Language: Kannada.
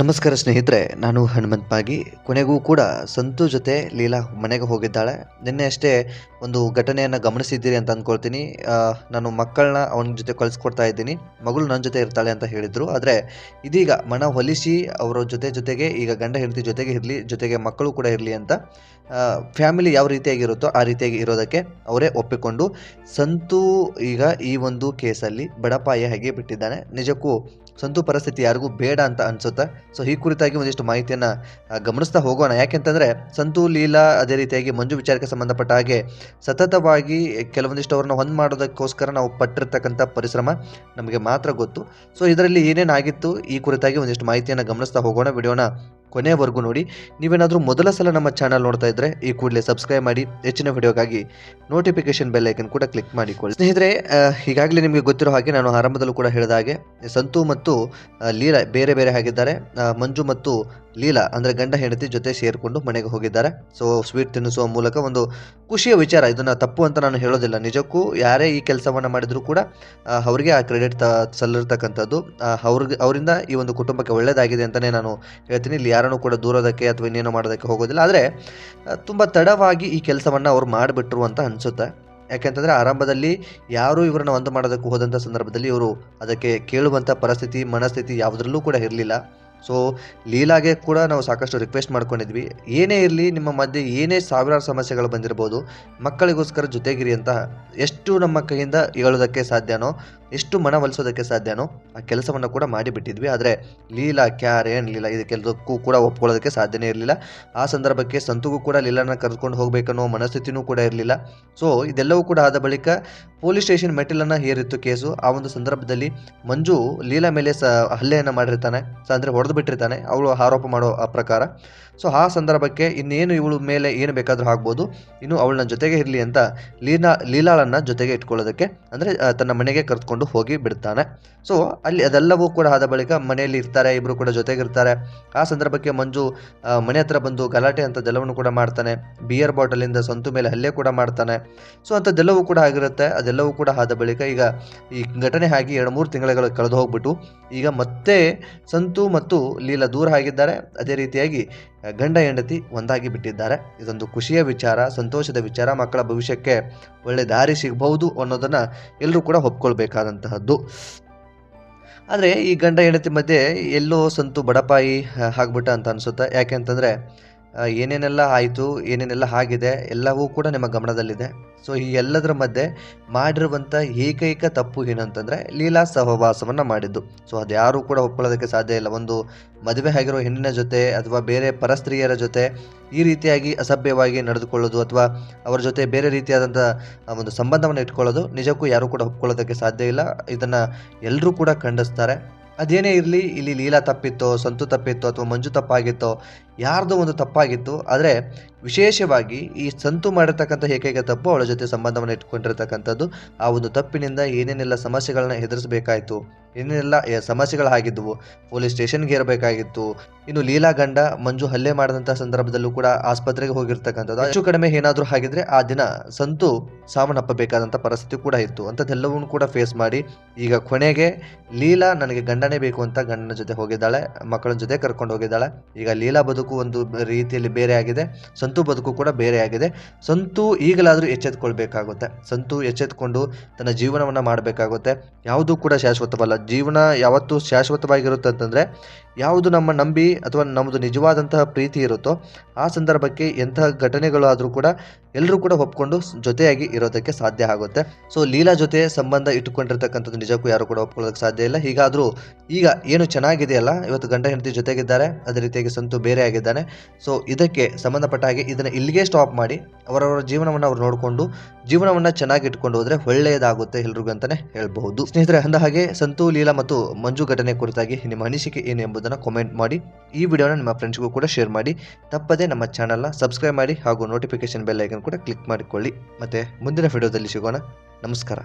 ನಮಸ್ಕಾರ ಸ್ನೇಹಿತರೆ, ನಾನು ಹನುಮಂತ್ ಪಾಗಿ. ಕೊನೆಗೂ ಕೂಡ ಸಂತು ಜೊತೆ ಲೀಲಾ ಮನೆಗೆ ಹೋಗಿದ್ದಾಳೆ. ನಿನ್ನೆ ಅಷ್ಟೇ ಒಂದು ಘಟನೆಯನ್ನು ಗಮನಿಸಿದ್ದೀರಿ ಅಂತ ಅಂದ್ಕೊಳ್ತೀನಿ ನಾನು ಮಕ್ಕಳನ್ನ ಅವನ ಜೊತೆ ಕಳಿಸ್ಕೊಡ್ತಾ ಇದ್ದೀನಿ. ಮಗಳು ನನ್ನ ಜೊತೆ ಇರ್ತಾಳೆ ಅಂತ ಹೇಳಿದರು. ಆದರೆ ಇದೀಗ ಮನ ಹೊಲಿಸಿ ಅವರ ಜೊತೆ ಜೊತೆಗೆ, ಈಗ ಗಂಡ ಹೆಂಡತಿ ಜೊತೆಗೆ ಇರಲಿ, ಜೊತೆಗೆ ಮಕ್ಕಳು ಕೂಡ ಇರಲಿ ಅಂತ ಫ್ಯಾಮಿಲಿ ಯಾವ ರೀತಿಯಾಗಿರುತ್ತೋ ಆ ರೀತಿಯಾಗಿ ಇರೋದಕ್ಕೆ ಅವರೇ ಒಪ್ಪಿಕೊಂಡು, ಸಂತು ಈಗ ಈ ಒಂದು ಕೇಸಲ್ಲಿ ಬಡಪಾಯ ಹೇಗೆ ಬಿಟ್ಟಿದ್ದಾನೆ. ನಿಜಕ್ಕೂ ಸಂತು ಪರಿಸ್ಥಿತಿ ಯಾರಿಗೂ ಬೇಡ ಅಂತ ಅನ್ಸುತ್ತೆ. ಸೊ ಈ ಕುರಿತಾಗಿ ಒಂದಿಷ್ಟು ಮಾಹಿತಿಯನ್ನು ಗಮನಿಸ್ತಾ ಹೋಗೋಣ. ಯಾಕೆಂತಂದರೆ, ಸಂತು ಲೀಲಾ ಅದೇ ರೀತಿಯಾಗಿ ಮಂಜು ವಿಚಾರಕ್ಕೆ ಸಂಬಂಧಪಟ್ಟ ಹಾಗೆ ಸತತವಾಗಿ ಕೆಲವೊಂದಿಷ್ಟು ಅವ್ರನ್ನ ಹೊಂದ್ ಮಾಡೋದಕ್ಕೋಸ್ಕರ ನಾವು ಪಟ್ಟಿರ್ತಕ್ಕಂಥ ಪರಿಶ್ರಮ ನಮಗೆ ಮಾತ್ರ ಗೊತ್ತು. ಸೊ ಇದರಲ್ಲಿ ಏನೇನಾಗಿತ್ತು? ಈ ಕುರಿತಾಗಿ ಒಂದಿಷ್ಟು ಮಾಹಿತಿಯನ್ನು ಗಮನಿಸ್ತಾ ಹೋಗೋಣ. ವಿಡಿಯೋನ ಕೊನೆಯವರೆಗೂ ನೋಡಿ, ನೀವೇನಾದರೂ ಮೊದಲ ಸಲ ನಮ್ಮ ಚಾನಲ್ ನೋಡ್ತಾ ಇದ್ದರೆ ಈ ಕೂಡಲೇ ಸಬ್ಸ್ಕ್ರೈಬ್ ಮಾಡಿ, ಹೆಚ್ಚಿನ ವಿಡಿಯೋಗಾಗಿ ನೋಟಿಫಿಕೇಶನ್ ಬೆಲ್ ಐಕನ್ ಕೂಡ ಕ್ಲಿಕ್ ಮಾಡಿಕೊಳ್ಳಿ. ಸ್ನೇಹಿತರೆ ಈಗಾಗಲೇ ನಿಮಗೆ ಗೊತ್ತಿರೋ ಹಾಗೆ ನಾನು ಆರಂಭದಲ್ಲೂ ಕೂಡ ಹೇಳಿದ ಹಾಗೆ, ಸಂತು ಮತ್ತು ಲೀಲಾ ಬೇರೆ ಬೇರೆ ಆಗಿದ್ದಾರೆ ಮಂಜು ಮತ್ತು ಲೀಲಾ ಅಂದರೆ ಗಂಡ ಹೆಂಡತಿ ಜೊತೆ ಸೇರಿಕೊಂಡು ಮನೆಗೆ ಹೋಗಿದ್ದಾರೆ. ಸೊ ಸ್ವೀಟ್ ತಿನ್ನಿಸುವ ಮೂಲಕ ಒಂದು ಖುಷಿಯ ವಿಚಾರ, ಇದನ್ನು ತಪ್ಪು ಅಂತ ನಾನು ಹೇಳೋದಿಲ್ಲ. ನಿಜಕ್ಕೂ ಯಾರೇ ಈ ಕೆಲಸವನ್ನು ಮಾಡಿದರೂ ಕೂಡ ಅವರಿಗೆ ಆ ಕ್ರೆಡಿಟ್ ತ, ಸಲ್ಲಿರ್ತಕ್ಕಂಥದ್ದು ಅವ್ರಿಗೆ, ಅವರಿಂದ ಈ ಒಂದು ಕುಟುಂಬಕ್ಕೆ ಒಳ್ಳೆಯದಾಗಿದೆ ಅಂತಲೇ ನಾನು ಹೇಳ್ತೀನಿ. ಇಲ್ಲಿ ಯಾರನ್ನೂ ಕೂಡ ದೂರೋದಕ್ಕೆ ಅಥವಾ ಇನ್ನೇನೋ ಮಾಡೋದಕ್ಕೆ ಹೋಗೋದಿಲ್ಲ. ಆದರೆ ತುಂಬ ತಡವಾಗಿ ಈ ಕೆಲಸವನ್ನು ಅವ್ರು ಮಾಡಿಬಿಟ್ರು ಅಂತ ಅನಿಸುತ್ತೆ. ಯಾಕೆಂತಂದರೆ ಆರಂಭದಲ್ಲಿ ಯಾರು ಇವರನ್ನ ಒಂದು ಮಾಡೋದಕ್ಕೂ ಹೋದಂಥ ಸಂದರ್ಭದಲ್ಲಿ ಇವರು ಅದಕ್ಕೆ ಕೇಳುವಂಥ ಪರಿಸ್ಥಿತಿ, ಮನಸ್ಥಿತಿ ಯಾವುದರಲ್ಲೂ ಕೂಡ ಇರಲಿಲ್ಲ. ಸೊ ಲೀಲಾಗೆ ಕೂಡ ನಾವು ಸಾಕಷ್ಟು ರಿಕ್ವೆಸ್ಟ್ ಮಾಡ್ಕೊಂಡಿದ್ವಿ. ಏನೇ ಇರಲಿ, ನಿಮ್ಮ ಮಧ್ಯೆ ಏನೇ ಸಾವಿರಾರು ಸಮಸ್ಯೆಗಳು ಬಂದಿರ್ಬೋದು, ಮಕ್ಕಳಿಗೋಸ್ಕರ ಜೊತೆಗಿರಿ ಅಂತ ಎಷ್ಟು ನಮ್ಮ ಕೈಯಿಂದ ಹೇಳೋದಕ್ಕೆ ಸಾಧ್ಯನೋ ಎಷ್ಟು ಮನವೊಲಿಸೋದಕ್ಕೆ ಸಾಧ್ಯನೋ ಆ ಕೆಲಸವನ್ನು ಕೂಡ ಮಾಡಿಬಿಟ್ಟಿದ್ವಿ. ಆದರೆ ಲೀಲಾ ಕ್ಯಾರ್ ಏನು ಲೀಲಾ ಇದಕ್ಕೆಲ್ಲದಕ್ಕೂ ಕೂಡ ಒಪ್ಕೊಳ್ಳೋದಕ್ಕೆ ಸಾಧ್ಯನೇ ಇರಲಿಲ್ಲ. ಆ ಸಂದರ್ಭಕ್ಕೆ ಸಂತುಗೂ ಕೂಡ ಲೀಲಾನ ಕರೆದುಕೊಂಡು ಹೋಗಬೇಕನ್ನೋ ಮನಸ್ಥಿತಿನೂ ಕೂಡ ಇರಲಿಲ್ಲ. ಸೊ ಇದೆಲ್ಲವೂ ಕೂಡ ಆದ ಬಳಿಕ ಪೊಲೀಸ್ ಸ್ಟೇಷನ್ ಮೆಟ್ಟಿಲನ್ನು ಹೇರಿತ್ತು ಕೇಸು. ಆ ಒಂದು ಸಂದರ್ಭದಲ್ಲಿ ಮಂಜು ಲೀಲಾ ಮೇಲೆ ಸ ಹಲ್ಲೆಯನ್ನು ಮಾಡಿರ್ತಾನೆ. ಸೊ ಅಂದರೆ ಹೊಡೆದು ಬಿಟ್ಟಿರ್ತಾನೆ. ಅವಳು ಆರೋಪ ಮಾಡೋ ಆ ಪ್ರಕಾರ. ಸೊ ಆ ಸಂದರ್ಭಕ್ಕೆ ಇನ್ನೇನು ಇವಳು ಮೇಲೆ ಏನು ಬೇಕಾದರೂ ಆಗ್ಬೋದು. ಇನ್ನು ಅವಳನ್ನ ಜೊತೆಗೆ ಇರಲಿ ಅಂತ ಲೀಲಾ, ಲೀಲಾಳನ್ನು ಜೊತೆಗೆ ಇಟ್ಕೊಳ್ಳೋದಕ್ಕೆ, ಅಂದರೆ ತನ್ನ ಮನೆಗೆ ಕರೆದುಕೊಂಡು ಹೋಗಿ ಬಿಡ್ತಾನೆ. ಸೊ ಅಲ್ಲಿ ಅದೆಲ್ಲವೂ ಕೂಡ ಆದ ಬಳಿಕ ಮನೆಯಲ್ಲಿ ಇರ್ತಾರೆ ಇಬ್ಬರು ಕೂಡ ಜೊತೆಗಿರ್ತಾರೆ. ಆ ಸಂದರ್ಭಕ್ಕೆ ಮಂಜು ಮನೆ ಹತ್ರ ಬಂದು ಗಲಾಟೆ ಅಂಥದ್ದೆಲ್ಲವನ್ನು ಕೂಡ ಮಾಡ್ತಾನೆ. ಬಿಯರ್ ಬಾಟಲಿಂದ ಸಂತು ಮೇಲೆ ಹಲ್ಲೆ ಕೂಡ ಮಾಡ್ತಾನೆ. ಸೊ ಅಂಥದ್ದೆಲ್ಲವೂ ಕೂಡ ಆಗಿರುತ್ತೆ. ಅದೆಲ್ಲವೂ ಕೂಡ ಆದ ಬಳಿಕ ಈಗ ಈ ಘಟನೆ ಆಗಿ ಎರಡು ಮೂರು ತಿಂಗಳುಗಳು ಕಳೆದು ಹೋಗ್ಬಿಟ್ಟು ಈಗ ಮತ್ತೆ ಸಂತು ಮತ್ತು ಲೀಲಾ ದೂರ ಆಗಿದ್ದಾರೆ. ಅದೇ ರೀತಿಯಾಗಿ ಗಂಡ ಹೆಂಡತಿ ಒಂದಾಗಿ ಬಿಟ್ಟಿದ್ದಾರೆ. ಇದೊಂದು ಖುಷಿಯ ವಿಚಾರ, ಸಂತೋಷದ ವಿಚಾರ. ಮಕ್ಕಳ ಭವಿಷ್ಯಕ್ಕೆ ಒಳ್ಳೆ ದಾರಿ ಸಿಗಬಹುದು ಅನ್ನೋದನ್ನು ಎಲ್ಲರೂ ಕೂಡ ಒಪ್ಕೊಳ್ಬೇಕಾದಂತಹದ್ದು. ಆದರೆ ಈ ಗಂಡ ಹೆಂಡತಿ ಮಧ್ಯೆ ಎಲ್ಲೋ ಸಂತು ಬಡಪಾಯಿ ಆಗ್ಬಿಟ್ಟ ಅಂತ ಅನಿಸುತ್ತೆ. ಯಾಕೆ ಅಂತಂದರೆ ಏನೇನೆಲ್ಲ ಆಯಿತು, ಏನೇನೆಲ್ಲ ಆಗಿದೆ, ಎಲ್ಲವೂ ಕೂಡ ನಿಮ್ಮ ಗಮನದಲ್ಲಿದೆ. ಸೊ ಈ ಎಲ್ಲದರ ಮಧ್ಯೆ ಮಾಡಿರುವಂಥ ಏಕೈಕ ತಪ್ಪು ಏನಂತಂದರೆ ಲೀಲಾ ಸಹವಾಸವನ್ನು ಮಾಡಿದ್ದು. ಸೊ ಅದು ಯಾರೂ ಕೂಡ ಒಪ್ಕೊಳ್ಳೋದಕ್ಕೆ ಸಾಧ್ಯ ಇಲ್ಲ. ಒಂದು ಮದುವೆ ಆಗಿರೋ ಹೆಣ್ಣಿನ ಜೊತೆ ಅಥವಾ ಬೇರೆ ಪರಸ್ತ್ರೀಯರ ಜೊತೆ ಈ ರೀತಿಯಾಗಿ ಅಸಭ್ಯವಾಗಿ ನಡೆದುಕೊಳ್ಳೋದು ಅಥವಾ ಅವರ ಜೊತೆ ಬೇರೆ ರೀತಿಯಾದಂಥ ಒಂದು ಸಂಬಂಧವನ್ನು ಇಟ್ಕೊಳ್ಳೋದು ನಿಜಕ್ಕೂ ಯಾರೂ ಕೂಡ ಒಪ್ಕೊಳ್ಳೋದಕ್ಕೆ ಸಾಧ್ಯ ಇಲ್ಲ. ಇದನ್ನು ಎಲ್ಲರೂ ಕೂಡ ಖಂಡಿಸ್ತಾರೆ. ಅದೇನೇ ಇರಲಿ, ಇಲ್ಲಿ ಲೀಲಾ ತಪ್ಪಿತ್ತೋ, ಸಂತು ತಪ್ಪಿತ್ತೋ ಅಥವಾ ಮಂಜು ತಪ್ಪಾಗಿತ್ತೋ ಯಾರ್ದೋ ಒಂದು ತಪ್ಪಾಗಿತ್ತು, ಆದರೆ ವಿಶೇಷವಾಗಿ ಈ ಸಂತು ಮಾಡಿರ್ತಕ್ಕಂಥ ಏಕೈಕ ತಪ್ಪು ಅವಳ ಜೊತೆ ಸಂಬಂಧವನ್ನು ಇಟ್ಕೊಂಡಿರ್ತಕ್ಕಂಥದ್ದು, ಆ ಒಂದು ತಪ್ಪಿನಿಂದ ಏನೇನೆಲ್ಲ ಸಮಸ್ಯೆಗಳನ್ನ ಎದುರಿಸಬೇಕಾಯಿತು, ಏನೇನೆಲ್ಲ ಸಮಸ್ಯೆಗಳು ಸಮಸ್ಯೆಗಳಾಗಿದ್ದವು ಪೊಲೀಸ್ ಸ್ಟೇಷನ್ಗೆ ಇರಬೇಕಾಗಿತ್ತು, ಇನ್ನು ಲೀಲಾ ಗಂಡ ಮಂಜು ಹಲ್ಲೆ ಮಾಡಿದಂಥ ಸಂದರ್ಭದಲ್ಲೂ ಕೂಡ ಆಸ್ಪತ್ರೆಗೆ ಹೋಗಿರ್ತಕ್ಕಂಥದ್ದು. ಹೆಚ್ಚು ಕಡಿಮೆ ಏನಾದರೂ ಆಗಿದ್ರೆ ಆ ದಿನ ಸಂತು ಸಾವನ್ನಪ್ಪಬೇಕಾದಂಥ ಪರಿಸ್ಥಿತಿ ಕೂಡ ಇತ್ತು. ಅಂಥದ್ದೆಲ್ಲವನ್ನೂ ಕೂಡ ಫೇಸ್ ಮಾಡಿ, ಈಗ ಕೊನೆಗೆ ಲೀಲಾ ನನಗೆ ಗಂಡನೇ ಬೇಕು ಅಂತ ಗಂಡನ ಜೊತೆ ಹೋಗಿದ್ದಾಳೆ, ಮಕ್ಕಳ ಜೊತೆ ಕರ್ಕೊಂಡು ಹೋಗಿದ್ದಾಳೆ. ಈಗ ಲೀಲಾ ಬದುಕು ಒಂದು ರೀತಿಯಲ್ಲಿ ಬೇರೆ ಆಗಿದೆ ಸಂತು ಬದುಕು ಕೂಡ ಬೇರೆ ಆಗಿದೆ ಸಂತು ಈಗಲಾದರೂ ಎಚ್ಚೆತ್ಕೊಳ್ಬೇಕಾಗುತ್ತೆ. ಸಂತು ಎಚ್ಚೆತ್ಕೊಂಡು ತನ್ನ ಜೀವನವನ್ನು ಮಾಡಬೇಕಾಗುತ್ತೆ. ಯಾವುದೂ ಕೂಡ ಶಾಶ್ವತವಲ್ಲ. ಜೀವನ ಯಾವತ್ತೂ ಶಾಶ್ವತವಾಗಿರುತ್ತೆ ಅಂತಂದರೆ ಯಾವುದು ನಮ್ಮ ನಂಬಿ ಅಥವಾ ನಮ್ಮದು ನಿಜವಾದಂತಹ ಪ್ರೀತಿ ಇರುತ್ತೋ ಆ ಸಂದರ್ಭಕ್ಕೆ ಎಂತಹ ಘಟನೆಗಳು ಆದರೂ ಕೂಡ ಎಲ್ಲರೂ ಕೂಡ ಒಪ್ಕೊಂಡು ಜೊತೆಯಾಗಿ ಇರೋದಕ್ಕೆ ಸಾಧ್ಯ ಆಗುತ್ತೆ. ಸೊ ಲೀಲಾ ಜೊತೆ ಸಂಬಂಧ ಇಟ್ಟುಕೊಂಡಿರ್ತಕ್ಕಂಥದ್ದು ನಿಜಕ್ಕೂ ಯಾರು ಕೂಡ ಒಪ್ಕೊಳ್ಳೋದಕ್ಕೆ ಸಾಧ್ಯ ಇಲ್ಲ. ಹೀಗಾದರೂ ಈಗ ಏನು ಚೆನ್ನಾಗಿದೆಯಲ್ಲ? ಇವತ್ತು ಗಂಡ ಹೆಂಡತಿ ಜೊತೆಗಿದ್ದಾರೆ, ಅದೇ ರೀತಿಯಾಗಿ ಸಂತು ಬೇರೆ ಆಗಿದ್ದಾನೆ. ಸೊ ಇದಕ್ಕೆ ಸಂಬಂಧಪಟ್ಟ ಹಾಗೆ ಇದನ್ನು ಇಲ್ಲಿಗೆ ಸ್ಟಾಪ್ ಮಾಡಿ ಅವರವರ ಜೀವನವನ್ನು ಅವ್ರು ನೋಡಿಕೊಂಡು ಜೀವನವನ್ನು ಚೆನ್ನಾಗಿ ಇಟ್ಕೊಂಡು ಹೋದರೆ ಒಳ್ಳೆಯದಾಗುತ್ತೆ ಎಲ್ರಿಗೂ ಅಂತಲೇ ಹೇಳ್ಬಹುದು. ಸ್ನೇಹಿತರೆ, ಅಂದ ಹಾಗೆ ಸಂತು, ಲೀಲಾ ಮತ್ತು ಮಂಜು ಘಟನೆ ಕುರಿತಾಗಿ ನಿಮ್ಮ ಅನಿಸಿಕೆ ಏನು ಎಂಬುದನ್ನು ಕಮೆಂಟ್ ಮಾಡಿ. ಈ ವಿಡಿಯೋನ ನಿಮ್ಮ ಫ್ರೆಂಡ್ಸ್ಗೂ ಕೂಡ ಶೇರ್ ಮಾಡಿ. ತಪ್ಪದೇ ನಮ್ಮ ಚಾನಲ್ನ ಸಬ್ಸ್ಕ್ರೈಬ್ ಮಾಡಿ ಹಾಗೂ ನೋಟಿಫಿಕೇಶನ್ ಬೆಲ್ ಐಕನ್ ಕೂಡ ಕ್ಲಿಕ್ ಮಾಡಿಕೊಳ್ಳಿ. ಮತ್ತೆ ಮುಂದಿನ ವಿಡಿಯೋದಲ್ಲಿ ಸಿಗೋಣ. ನಮಸ್ಕಾರ.